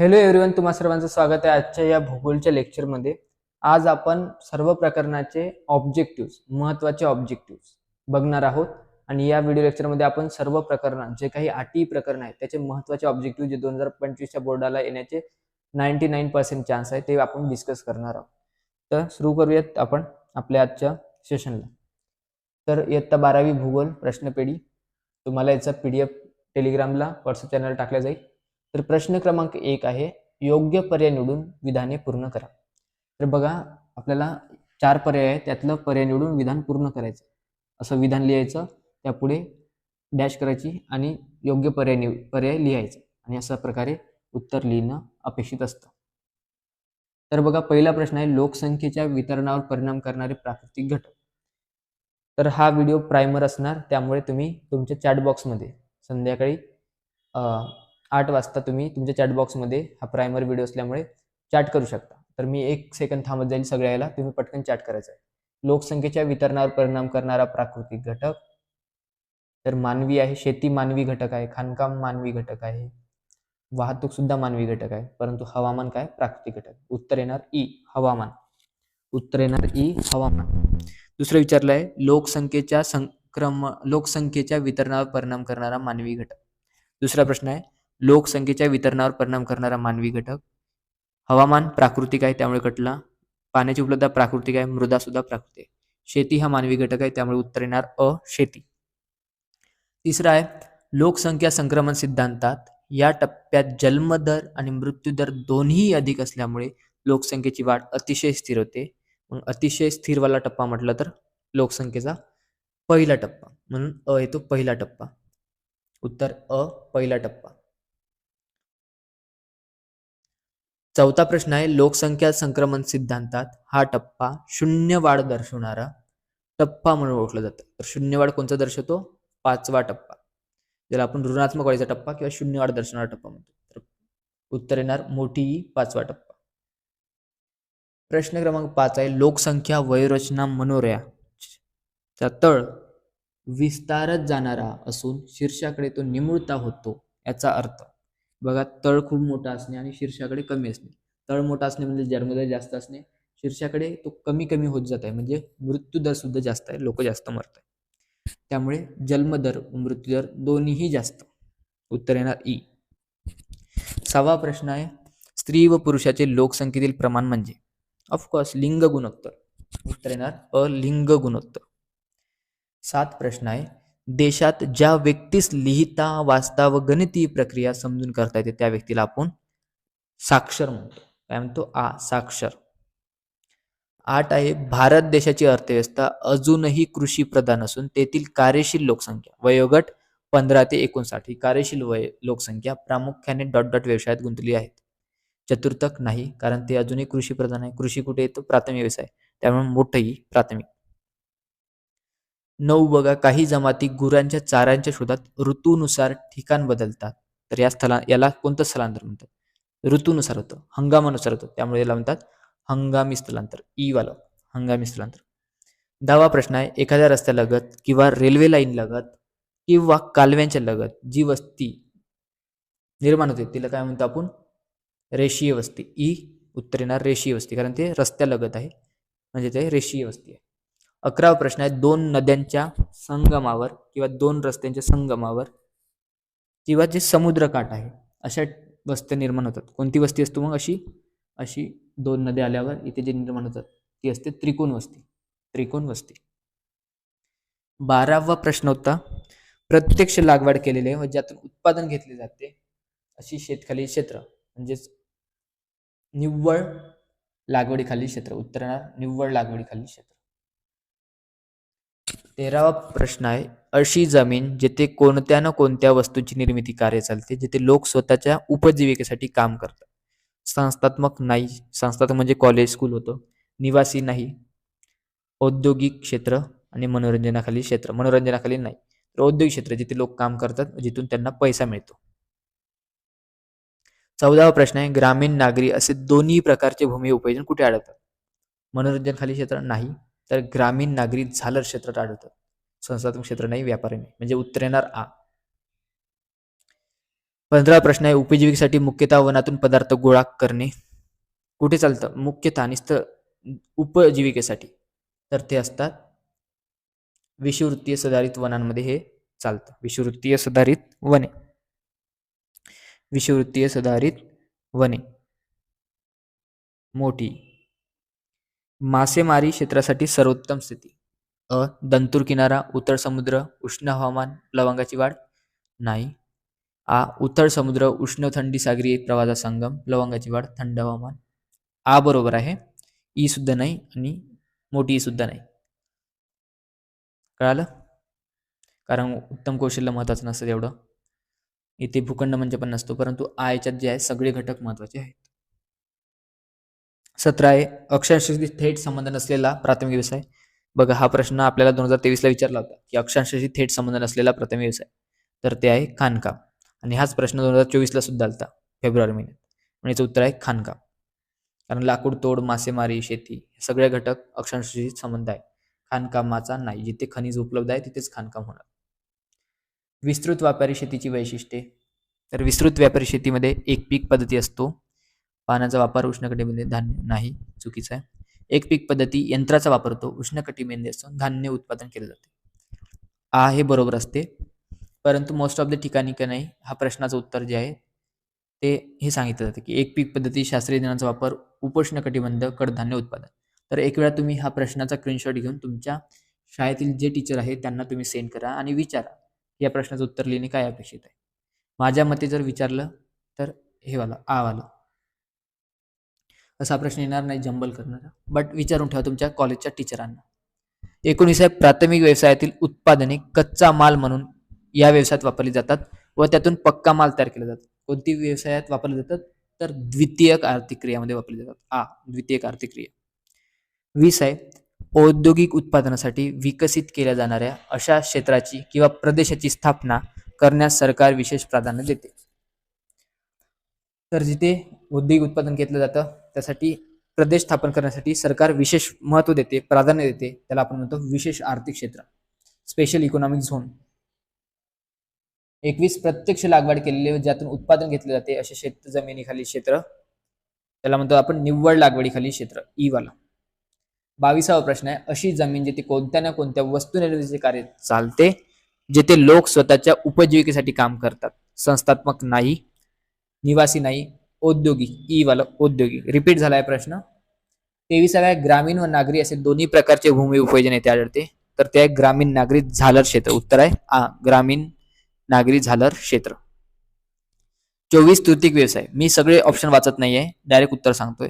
Hello everyone तुम्हा सर्वांचं स्वागत आहे आजच्या या भूगोलच्या लेक्चरमध्ये आज आपण सर्व प्रकरणाचे ऑब्जेक्टिव्ह महत्त्वाचे ऑब्जेक्टिव्ह बघणार आहोत. आणि या व्हिडिओ लेक्चरमध्ये आपण सर्व प्रकरण जे काही अटी प्रकरण आहेत त्याचे महत्त्वाचे ऑब्जेक्टिव्ह जे दोन हजार पंचवीसच्या बोर्डाला येण्याचे नाईन्टी नाईन पर्सेंट चान्स आहे ते आपण डिस्कस करणार आहोत. तर सुरू करूयात आपण आपल्या आजच्या सेशनला तर इयत्ता बारावी भूगोल प्रश्नपेढी. तुम्हाला याचा पी डी एफ टेलिग्रामला व्हॉट्सअप चॅनल टाकल्या जाईल. तर प्रश्न क्रमांक एक आहे योग्य पर्याय निवडून विधाने पूर्ण करा. तर बघा आपल्याला चार पर्याय आहे त्यातलं पर्याय निवडून विधान पूर्ण करायचं. असं विधान लिहायचं त्यापुढे डॅश करायची आणि योग्य पर्याय निव पर्याय लिहायचा. आणि अशा प्रकारे उत्तर लिहिणं अपेक्षित असतं. तर बघा पहिला प्रश्न आहे लोकसंख्येच्या वितरणावर परिणाम करणारे प्राकृतिक घटक. तर हा व्हिडिओ प्रायमर असणार त्यामुळे तुम्ही तुमच्या चॅट बॉक्समध्ये संध्याकाळी आठ वाजता तुम्ही तुमच्या चॅट बॉक्समध्ये हा प्रायमर व्हिडिओ असल्यामुळे चॅट करू शकता. तर मी एक सेकंद थांबत जाईल सगळ्या याला तुम्ही पटकन चॅट करायचं आहे. लोकसंख्येच्या वितरणावर परिणाम करणारा प्राकृतिक घटक. तर मानवी आहे शेती मानवी घटक आहे खाणकाम मानवी घटक आहे वाहतूक सुद्धा मानवी घटक आहे परंतु हवामान काय? प्राकृतिक घटक. उत्तर येणार ई हवामान. उत्तर येणार ई हवामान. दुसरं विचारलं आहे लोकसंख्येच्या संक्रम लोकसंख्येच्या वितरणावर परिणाम करणारा मानवी घटक. दुसरा प्रश्न आहे लोकसंख्येच्या वितरणावर परिणाम करणारा मानवी घटक. हवामान प्राकृतिक आहे त्यामुळे कटला. पाण्याची उपलब्धता प्राकृतिक आहे मृदा सुद्धा प्राकृतिक आहे. शेती हा मानवी घटक आहे त्यामुळे उत्तर येणार अ शेती. तिसरा आहे लोकसंख्या संक्रमण सिद्धांतात या टप्प्यात जन्मदर आणि मृत्यूदर दोन्ही अधिक असल्यामुळे लोकसंख्येची वाढ अतिशय स्थिर होते. मग अतिशय स्थिरवाला टप्पा म्हटलं तर लोकसंख्येचा पहिला टप्पा. म्हणून अ येतो पहिला टप्पा. उत्तर अ पहिला टप्पा. चौथा प्रश्न आहे लोकसंख्या संक्रमण सिद्धांतात हा टप्पा शून्य वाढ दर्शवणारा टप्पा म्हणून ओळखला जातं. तर शून्य वाढ कोणता दर्शवतो? पाचवा टप्पा. ज्याला आपण ऋणात्मक वाढीचा टप्पा किंवा शून्य वाढ दर्शवणारा टप्पा म्हणतो. तर उत्तर येणार मोठी पाचवा टप्पा. प्रश्न क्रमांक पाच आहे लोकसंख्या वयोरचना मनोर्या. चा तळ विस्तारत जाणारा असून शीर्षाकडे तो निमुळता होतो याचा अर्थ. बघा तळ खूप मोठा असणे आणि शीर्षाकडे कमी असणे. तळ मोठा असणे म्हणजे जन्मदर जास्त असणे. शीर्षाकडे तो कमी कमी होत जात आहे म्हणजे मृत्यूदर सुद्धा जास्त आहे लोक जास्त मरत आहे त्यामुळे जन्मदर मृत्यूदर दोन्हीही जास्त. उत्तर येणार ई. सहावा प्रश्न आहे स्त्री व पुरुषाचे लोकसंख्येतील प्रमाण म्हणजे? ऑफकोर्स लिंग गुणोत्तर. उत्तर येणार अलिंग गुणोत्तर. सात प्रश्न आहे देशात ज्या व्यक्तीस लिहिता वाचता व गणितीय प्रक्रिया समजून करता येते त्या व्यक्तीला आपण साक्षर म्हणतो. काय म्हणतो? आ साक्षर. आठ आहे भारत देशाची अर्थव्यवस्था अजूनही कृषी प्रधान असून तेथील कार्यशील लोकसंख्या वयोगट पंधरा ते एकोणसाठ ही कार्यशील वय लोकसंख्या प्रामुख्याने डॉट डॉट व्यवसायात गुंतली आहेत. चतुर्थक नाही कारण ते अजूनही कृषी प्रधान आहे. कृषी कुठे? येतो प्राथमिक व्यवसाय त्यामुळे मोठंही प्राथमिक. नऊ बघा काही जमाती गुरांच्या चाऱ्यांच्या शोधात ऋतूनुसार ठिकाण बदलतात. तर या स्थला याला कोणतं स्थलांतर म्हणतात? ऋतूनुसार होतं हंगामानुसार होतं. त्यामुळे याला म्हणतात हंगामी स्थलांतर ई वालं हंगामी स्थलांतर. दहावा प्रश्न आहे एखाद्या रस्त्यालगत किंवा रेल्वे लाईन लगत किंवा कालव्यांच्या लगत जी वस्ती निर्माण होते तिला काय म्हणतो आपण? रेषीय वस्ती. ई उत्तर येणार रेषीय वस्ती कारण ते रस्त्यालगत आहे. म्हणजे ते रेषीय वस्ती आहे. अकरावा प्रश्न आहे दोन नद्यांच्या संगमावर किंवा दोन रस्त्यांच्या संगमावर किंवा जे समुद्रकाठ आहे अशा वस्त्या निर्माण होतात. कोणती वस्ती असतो मग अशी? अशी दोन नद्या आल्यावर इथे जे निर्माण होतात ती असते त्रिकोण वस्ती. त्रिकोण वस्ती. बारावा प्रश्न होता. प्रत्यक्ष लागवड केलेले व ज्यातून उत्पादन घेतले जाते अशी शेतखाली क्षेत्र. म्हणजेच निव्वळ लागवडीखाली क्षेत्र. उत्तराणार निव्वळ लागवडीखाली क्षेत्र. तेरावा प्रश्न आहे अशी जमीन जिथे कोणत्या ना कोणत्या वस्तूंची निर्मिती कार्य चालते जिथे लोक स्वतःच्या उपजीविकेसाठी काम करतात. संस्थात्मक नाही संस्थात्मक म्हणजे कॉलेज स्कूल होतं. निवासी नाही औद्योगिक क्षेत्र आणि मनोरंजनाखाली क्षेत्र. मनोरंजनाखाली नाही तर औद्योगिक क्षेत्र जिथे लोक काम करतात जिथून त्यांना पैसा मिळतो. चौदावा प्रश्न आहे ग्रामीण नागरी असे दोन्ही प्रकारचे भूमी उपयोजन कुठे आढळतात? मनोरंजन खाली क्षेत्र नाही तर ग्रामीण नागरी झालर क्षेत्रात आढळतात संस्थात्मक क्षेत्र नाही व्यापारी नाही. म्हणजे उत्तर येणार आ. पंधरा प्रश्न आहे. उपजीविकेसाठी मुख्यतः वनातून पदार्थ गोळा करणे. कुठे चालतं? मुख्यतः नुसतं उपजीविकेसाठी. तर ते असतात. विषुवृत्तीय सुधारित वनांमध्ये हे चालतं. विषुवृत्तीय सुधारित वने. विषुवृत्तीय सुधारित वने. मोठी. मासेमारी क्षेत्रासाठी सर्वोत्तम स्थिती. अ दंतूर किनारा उतर समुद्र उष्ण हवामान लवंगाची वाढ? नाही. आ उथळ समुद्र उष्ण थंडी सागरी प्रवाहाचा संगम लवंगाची वाढ थंड हवामान? आ बरोबर आहे. ई सुद्धा नाही आणि मोठी ई सुद्धा नाही. कळालं? कारण उत्तम कौशल्य महत्वाचं नसतं तेवढं. इथे भूखंड म्हणजे पण नसतो परंतु आयच्यात याच्यात जे आहे सगळे घटक महत्त्वाचे आहेत. सतरा आहे. अक्षरांशी थेट संबंध नसलेला प्राथमिक व्यवसाय. बघा हा प्रश्न आपल्याला दोन हजार तेवीसला विचारला होता की अक्षरांशी थेट संबंध नसलेला प्राथमिक व्यवसाय. तर ते आहे खाणकाम. आणि हाच प्रश्न दोन हजार चोवीसला सुद्धा आलता फेब्रुवारी महिन्यात. म्हणजे याचं उत्तर आहे खाणकाम. कारण लाकूड तोड मासेमारी शेती हे सगळे घटक अक्षरांशी संबंध आहे. खाणकामाचा नाही. जिथे खनिज उपलब्ध आहे तिथेच खाणकाम होणार. विस्तृत व्यापारी शेतीची वैशिष्ट्ये. तर विस्तृत व्यापारी शेतीमध्ये एक पीक पद्धती असतो पाण्याचा वापर उष्णकटिबंधीय धान्य नाही चुकीचा आहे. एक पीक पद्धती यंत्राचा वापर होतो उष्णकटिबंधीय असून धान्य उत्पादन केले जाते. आ हे बरोबर असते. परंतु मोस्ट ऑफ द ठिकाणी का नाही हा प्रश्नाचं उत्तर जे आहे ते हे सांगितलं जातं की एक पीक पद्धती शास्त्रीय ज्ञानाचा वापर उपोष्ण कटिबंध कडधान्य उत्पादन. तर एक वेळा तुम्ही हा प्रश्नाचा स्क्रीनशॉट घेऊन तुमच्या शाळेतील जे टीचर आहे त्यांना तुम्ही सेंड करा आणि विचारा या प्रश्नाचं उत्तर लिहिणे काय अपेक्षित आहे. माझ्या मते जर विचारलं तर हे वाला आ वाला. असा प्रश्न येणार नाही जंबल करणारा. बट विचारून ठेवा तुमच्या कॉलेजच्या टीचरांना एकोणीस आहे प्राथमिक व्यवसायातील उत्पादने कच्चा माल म्हणून या व्यवसायात वापरली जातात व त्यातून पक्का माल तयार केला जातो. कोणती व्यवसायात वापरले जातात? तर द्वितीयक आर्थिक क्रियामध्ये वापरले जातात. आ द्वितीयक आर्थिक क्रिया. वीस आहे औद्योगिक उत्पादनासाठी विकसित केल्या जाणाऱ्या अशा क्षेत्राची किंवा प्रदेशाची स्थापना करण्यास सरकार विशेष प्राधान्य देते. तर जिथे औद्योगिक उत्पादन घेतलं जातं त्यासाठी प्रदेश स्थापन करण्यासाठी सरकार विशेष महत्त्व देते प्राधान्य देते. त्याला आपण म्हणतो विशेष आर्थिक क्षेत्र. स्पेशल इकॉनॉमिक झोन एकवीस प्रत्यक्ष लागवड केलेले ज्यातून उत्पादन घेतले जाते असे शेत जमिनीखाली क्षेत्र. त्याला म्हणतो आपण निव्वळ लागवडीखाली क्षेत्र ई वाला. बावीसावा प्रश्न आहे अशी जमीन जिथे कोणत्या ना कोणत्या वस्तू निर्मितीचे कार्य चालते जेथे लोक स्वतःच्या उपजीविकेसाठी काम करतात. संस्थात्मक नाही निवासी नाही औद्योगिक ई वाला औद्योगिक. रिपीट झालाय प्रश्न. तेविसाव्या ग्रामीण व नागरी असे दोन्ही प्रकारचे भूमी उपयोजन येथे आढळते. तर ते आहे ग्रामीण नागरी झालर क्षेत्र. उत्तर आहे आ ग्रामीण नागरी झालर क्षेत्र. चोवीस तृतीक व्यवसाय. मी सगळे ऑप्शन वाचत नाहीये. डायरेक्ट उत्तर सांगतोय.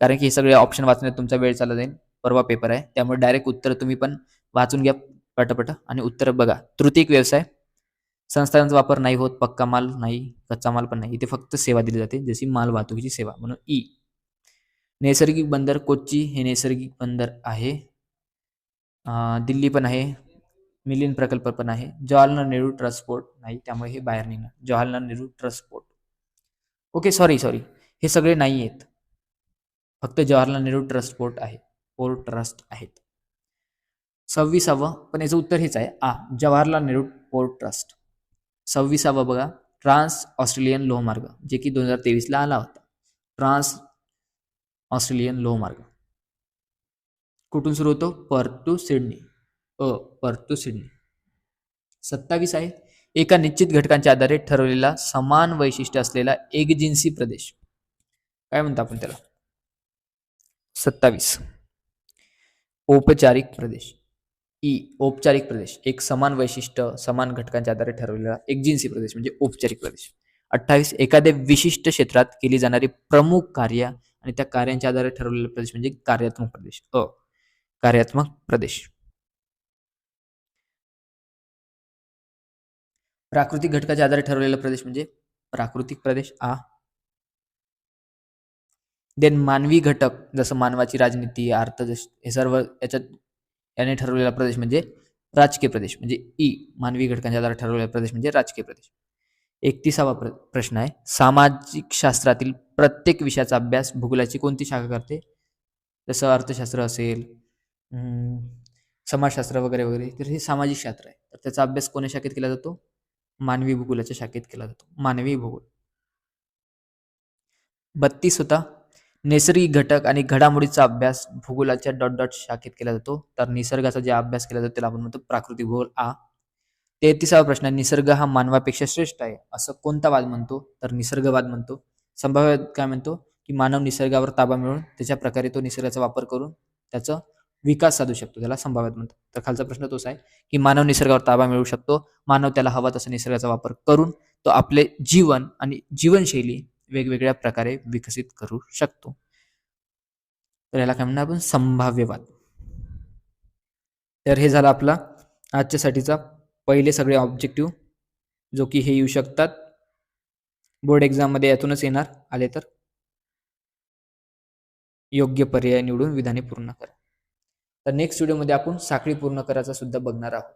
कारण की हे सगळे ऑप्शन वाचण्यात तुमचा वेळ चालला जाईल. परवा पेपर आहे. त्यामुळे डायरेक्ट उत्तर तुम्ही पण वाचून घ्या पटापट आणि उत्तर बघा. तृतीक व्यवसाय. संस्थांचा वापर नाही होत पक्का माल नाही कच्चा माल पण नाही. इथे फक्त सेवा दिली जाते जशी माल वाहतुकीची सेवा म्हणून ई. नैसर्गिक बंदर कोच्ची हे नैसर्गिक बंदर आहे. दिल्ली पण आहे मिलिन प्रकल्प पण आहे. जवाहरलाल नेहरू ट्रान्सपोर्ट नाही त्यामुळे हे बाहेर निघणार. Jawaharlal Nehru transport okay sorry sorry हे सगळे नाही आहेत फक्त जवाहरलाल नेहरू ट्रस्ट आहे. पोर्ट ट्रस्ट आहेत. सव्वीसावं पण याचं उत्तर हेच आहे. आ जवाहरलाल नेहरू पोर्ट ट्रस्ट. सव्वीसावं बघा ट्रान्स ऑस्ट्रेलियन लोहमार्ग जे की दोन हजार तेवीसला आला होता. ट्रान्स ऑस्ट्रेलियन लोहमार्ग. कुठून सुरू होतो? Perth to Sydney. A Perth to Sydney. सत्तावीस आहे. एका निश्चित घटकांच्या आधारे ठरवलेला समान वैशिष्ट्य असलेला एकजिन्सी प्रदेश. काय म्हणतो आपण त्याला? सत्तावीस. औपचारिक प्रदेश. ई औपचारिक प्रदेश. एक समान वैशिष्ट्य समान घटकांच्या आधारे ठरवलेला एक जिन्सी प्रदेश म्हणजे औपचारिक प्रदेश. अठ्ठावीस एखाद्या विशिष्ट क्षेत्रात केली जाणारी प्रमुख कार्य आणि त्या कार्यांच्या आधारे ठरवलेला प्रदेश म्हणजे कार्यात्मक प्रदेश. अ कार्यात्मक प्रदेश. प्राकृतिक घटकाच्या आधारे ठरवलेला प्रदेश म्हणजे प्राकृतिक प्रदेश आ. देन मानवी घटक जसं मानवाची राजनीती अर्थ हे सर्व याच्यात याने ठरवलेला प्रदेश म्हणजे राजकीय प्रदेश म्हणजे ई मानवी घटकांच्या द्वारा ठरवलेला प्रदेश म्हणजे राजकीय प्रदेश. एकतीसावा प्र प्रश्न आहे सामाजिक शास्त्रातील प्रत्येक विषयाचा अभ्यास भूगोलाची कोणती शाखा करते? जसं अर्थशास्त्र असेल समाजशास्त्र वगैरे वगैरे तर हे सामाजिक शास्त्र आहे. तर त्याचा अभ्यास कोण्या शाखेत केला जातो? मानवी भूगोलाच्या शाखेत केला जातो. मानवी भूगोल. बत्तीस होता. नैसर्गिक घटक आणि घडामोडीचा अभ्यास भूगोलाच्या डॉट डॉट शाखेत केला जातो. तर निसर्गाचा जे अभ्यास केला जातो त्याला आपण म्हणतो प्राकृतिक भूगोल. आ. तेहतीसावा प्रश्न निसर्ग हा मानवापेक्षा श्रेष्ठ आहे असं कोणता वाद म्हणतो? तर निसर्गवाद म्हणतो. संभाव्य काय म्हणतो? की मानव निसर्गावर ताबा मिळून त्याच्या प्रकारे तो निसर्गाचा वापर करून त्याचा विकास साधू शकतो त्याला संभाव्यत म्हणतात तर खालचा प्रश्न तोच आहे की मानव निसर्गावर ताबा मिळवू शकतो. मानव त्याला हवा तसा निसर्गाचा वापर करून तो आपले जीवन आणि जीवनशैली वेगवेगळ्या प्रकारे विकसित करू शकतो. तर याला काय म्हणणार आपण? संभाव्यवाद. तर हे झालं आपला आजच्यासाठीचा पहिले सगळे ऑब्जेक्टिव्ह जो की हे येऊ शकतात. बोर्ड एक्झाममध्ये यातूनच येणार आले तर. योग्य पर्याय निवडून विधाने पूर्ण करा. तर नेक्स्ट व्हिडिओमध्ये आपण साखळी पूर्ण करायचा सुद्धा बघणार आहोत.